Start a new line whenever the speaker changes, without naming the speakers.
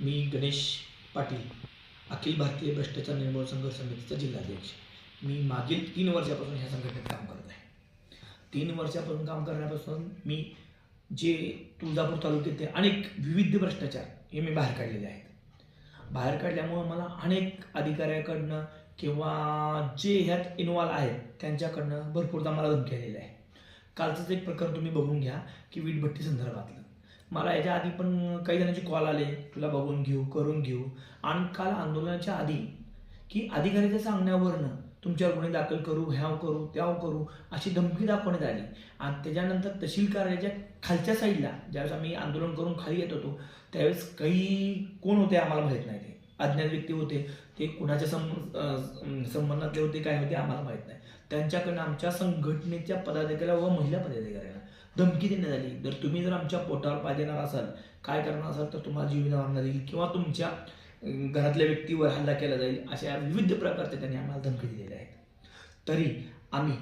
मी गणेश पाटील अखिल भारतीय भ्रष्टाचार निर्मूलन संघर्ष समितीचा जिल्हाध्यक्ष. मी मागील तीन वर्षापासून ह्या संघटनेत काम करत आहे. तीन वर्षापासून काम करण्यापासून मी जे तुळजापूर तालुक्यातील अनेक विविध भ्रष्टाचार हे मी बाहेर काढलेले आहेत. बाहेर काढल्यामुळं मला अनेक अधिकाऱ्याकडनं किंवा जे ह्यात इन्वॉल्व आहेत त्यांच्याकडनं भरपूरदा मला धमकी आलेली आहे कालचंच एक प्रकरण तुम्ही बघून घ्या की वीटभट्टी संदर्भातलं. मला याच्या आधी पण काही जणांचे कॉल आले. तुला बघून घेऊ करून घेऊ. आणि काल आंदोलनाच्या आधी की अधिकाऱ्याच्या सांगण्यावरनं तुमच्यावर गुन्हे दाखल करू ह्याव करू त्याव करू अशी धमकी दाखवण्यात आली. आणि त्याच्यानंतर तहसील कार्यालयाच्या खालच्या साईडला ज्यावेळेस आम्ही आंदोलन करून खाली येत होतो त्यावेळेस काही कोण होते आम्हाला माहीत नाही ते. अज्ञात व्यक्ती होते ते कुणाच्या सं संबंधातले होते काय होते आम्हाला माहीत नाही. त्यांच्याकडनं आमच्या संघटनेच्या पदाधिकाऱ्या व महिला पदाधिकाऱ्यांना धमकी देण्यात आली. जर तुम्ही जर आमच्या पोटावर पाय देणार असाल काय करणार असाल तर तुम्हाला जीवित मारण्यात येईल किंवा तुमच्या घरातल्या व्यक्तीवर हल्ला केला जाईल अशा विविध प्रकारचे त्यांनी आम्हाला धमकी दिलेल्या आहेत. तरी आम्ही